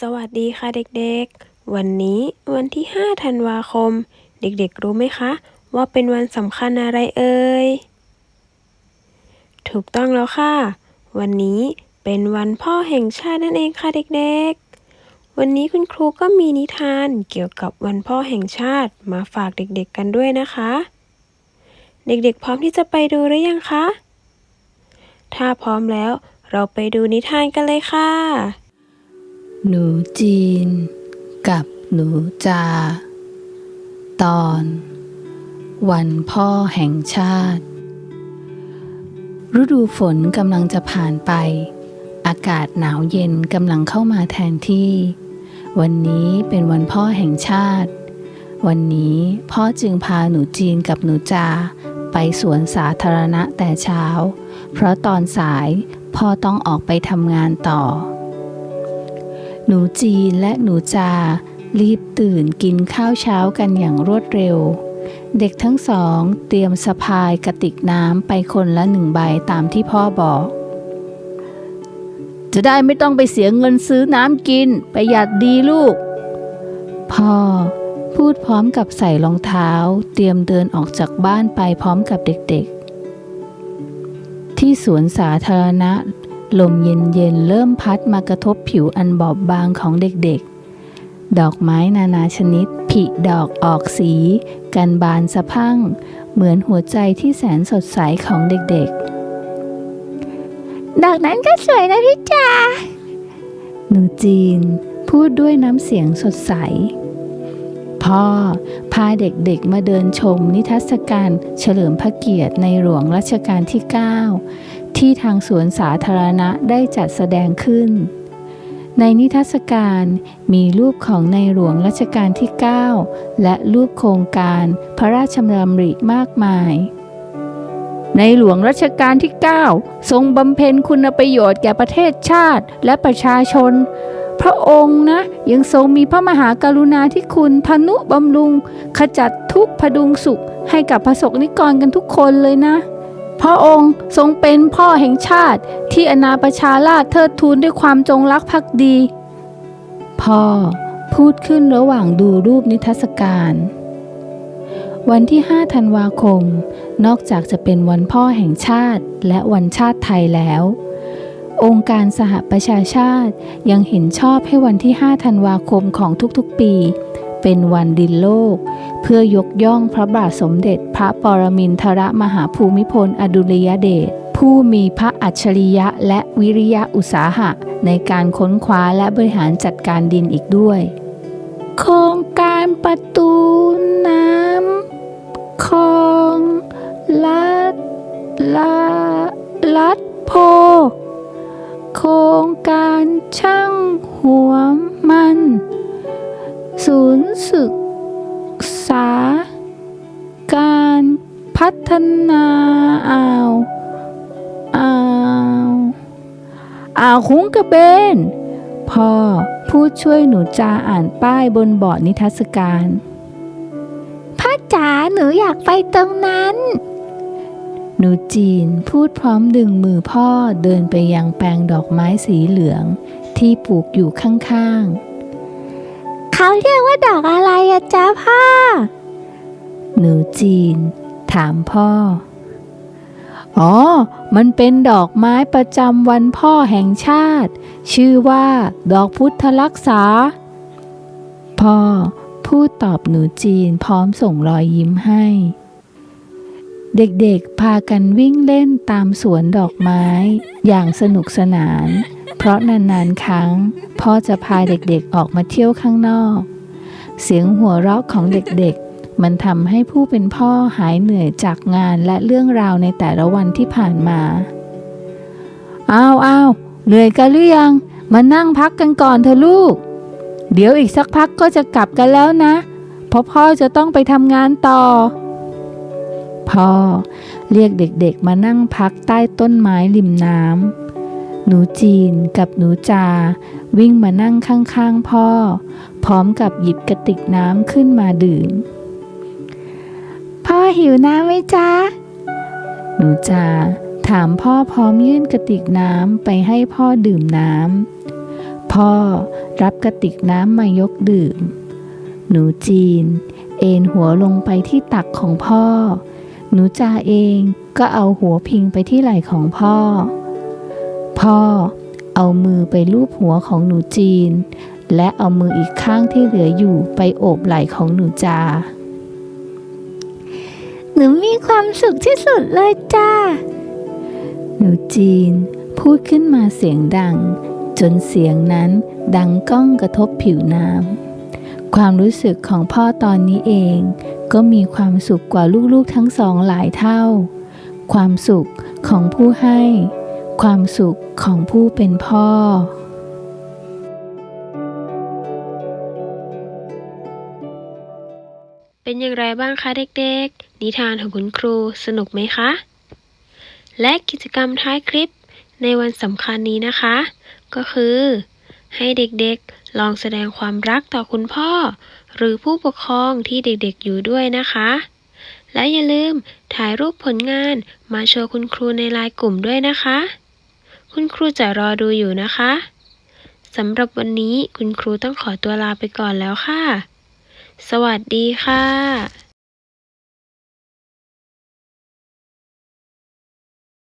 สวัสดีค่ะเด็กๆ วันนี้วันที่ 5 ธันวาคม เด็กๆ รู้ไหมคะ ว่าเป็นวันสำคัญอะไรเอ่ย ถูกต้องแล้วค่ะ วันนี้เป็นวันพ่อแห่งชาตินั่นเองค่ะเด็กๆ วันนี้คุณครูก็มีนิทานเกี่ยวกับวันพ่อแห่งชาติมาฝากเด็กๆ กันด้วยนะคะ เด็กๆ พร้อมที่จะไปดูหรือยังคะ ถ้าพร้อมแล้วเราไปดูนิทานกันเลยค่ะ หนูจีน กับหนูจา ตอน วันพ่อแห่งชาติ ฤดูฝนกำลังจะผ่านไป อากาศหนาวเย็นกำลังเข้ามาแทนที่ วันนี้เป็นวันพ่อแห่งชาติ วันนี้พ่อจึงพาหนูจีนกับหนูจา ไปสวนสาธารณะแต่เช้า เพราะตอนสายพ่อต้องออกไปทำงานต่อ หนูจีนและหนูจา รีบตื่นกินข้าวเช้ากันอย่างรวดเร็ว เด็กทั้งสองเตรียมสะพายกระติกน้ำไปคนละหนึ่งใบตามที่พ่อบอก จะได้ไม่ต้องไปเสียเงินซื้อน้ำกินประหยัดดีลูก พ่อพูดพร้อมกับใส่รองเท้า เตรียมเดินออกจากบ้านไปพร้อมกับเด็กๆ ที่สวนสาธารณะ ลมเย็นๆเริ่มพัดมากระทบผิวอันบอบบางของเด็กๆ ดอกไม้นานาชนิดผลิดอกออกสี กันบานสะพรั่ง เหมือนหัวใจที่แสนสดใสของเด็กๆ ดอกนั้นก็สวยนะพี่จ๋าหนูจีนพูดด้วยน้ำเสียงสดใส พ่อพาเด็กๆมาเดินชมนิทรรศการเฉลิมพระเกียรติในหลวงรัชกาลที่ 9 ที่ทางสวนสาธารณะได้จัดแสดงขึ้น ในนิทรรศการมีรูปของในหลวงรัชกาลที่ 9 และรูปโครงการพระราชดำริมากมาย ในหลวงรัชกาลที่ 9 ทรงบำเพ็ญคุณประโยชน์แก่ประเทศชาติและประชาชนพระองค์นะยังทรงมีพระมหากรุณาธิคุณทนุบำรุง ขจัดทุกพดุงสุขให้กับประสบนิกรกันทุกคนเลยนะ พระองค์ทรงเป็นพ่อแห่งชาติที่อนาประชาราชเทิดทูนด้วยความจงรักภักดี พ่อพูดขึ้นระหว่างดูรูปนิทรรศการ วันที่ 5 ธันวาคม นอกจากจะเป็นวันพ่อแห่งชาติและวันชาติไทยแล้ว องค์การสหประชาชาติยังเห็นชอบให้วันที่ 5 ธันวาคมของทุกๆปี เป็นวันดินโลก เพื่อยกย่องพระบาทสมเด็จพระปรมินทรมหาภูมิพลอดุลยเดชผู้มีพระอัจฉริยะและวิริยะอุตสาหะ ในการค้นคว้าและบริหารจัดการดินอีกด้วย โครงการประตูน้ำคลองลัดลาลัดโพ โครงการช่างหัวมัน ศูนย์ศึกษา การพัฒนาอ่าวอ่าวอ่าวคุ้งกระเบนพ่อพูดช่วยหนูจาอ่านป้ายบนบอร์ดนิทรรศการพ่อจ๋าหนูอยากไปตรงนั้น หนูจีนพูดพร้อมดึงมือพ่อเดินไปยังแปลงดอกไม้สีเหลืองที่ปลูกอยู่ข้างๆ เขาเรียกว่าดอกอะไรอะจ๊ะพ่อ หนูจีน ถามพ่อ อ๋อ มันเป็นดอกไม้ประจำวันพ่อแห่งชาติ ชื่อว่า ดอกพุทธรักษา พ่อพูดตอบหนูจีนพร้อมส่งรอยยิ้มให้ เด็กๆพากันวิ่งเล่นตามสวนดอกไม้อย่างสนุกสนาน ราะนานๆ ครั้ง พ่อจะพาเด็กๆออกมาเที่ยวข้างนอก เสียงหัวเราะของเด็กๆ มันทำให้ผู้เป็นพ่อหายเหนื่อยจากงานและเรื่องราวในแต่ละวันที่ผ่านมา อ้าวอ้าวเหนื่อยกันหรือยัง มานั่งพักกันก่อนเถอะลูก เดี๋ยวอีกสักพักก็จะกลับกันแล้วนะ เพราะพ่อจะต้องไปทำงานต่อ พ่อ เรียกเด็กๆมานั่งพักใต้ต้นไม้ริมน้ำ หนูจีนกับหนูจา วิ่งมานั่งข้างๆพ่อ พร้อมกับหยิบกระติกน้ำขึ้นมาดื่ม พ่อหิวน้ำไหมจ๊ะ หนูจา ถามพ่อพร้อมยื่นกระติกน้ำไปให้พ่อดื่มน้ำ พ่อรับกระติกน้ำมายกดื่ม หนูจีน เอนหัวลงไปที่ตักของพ่อ หนูจาเองก็เอาหัวพิงไปที่ไหล่ของพ่อ พ่อ เอามือไปลูบหัวของหนูจีน และเอามืออีกข้างที่เหลืออยู่ไปโอบไหล่ของหนูจา หนูมีความสุขที่สุดเลยจ้า หนูจีนพูดขึ้นมาเสียงดัง จนเสียงนั้นดังก้องกระทบผิวน้ำ ความรู้สึกของพ่อตอนนี้เอง ก็มีความสุขกว่าลูกๆทั้งสองหลายเท่า ความสุขของผู้ให้ ความสุขของผู้เป็นพ่อ เป็นอย่างไรบ้างคะเด็กๆ นิทานของคุณครูสนุกไหมคะ และกิจกรรมท้ายคลิปในวันสำคัญนี้นะคะ ก็คือ ให้เด็กๆลองแสดงความรักต่อคุณพ่อ หรือผู้ปกครองที่เด็กๆอยู่ด้วยนะคะ และอย่าลืมถ่ายรูปผลงานมาโชว์คุณครูในไลน์กลุ่มด้วยนะคะ คุณครูจะรอดูอยู่นะคะสำหรับวันนี้คุณครูต้องขอตัวลาไปก่อนแล้วค่ะ สวัสดีค่ะ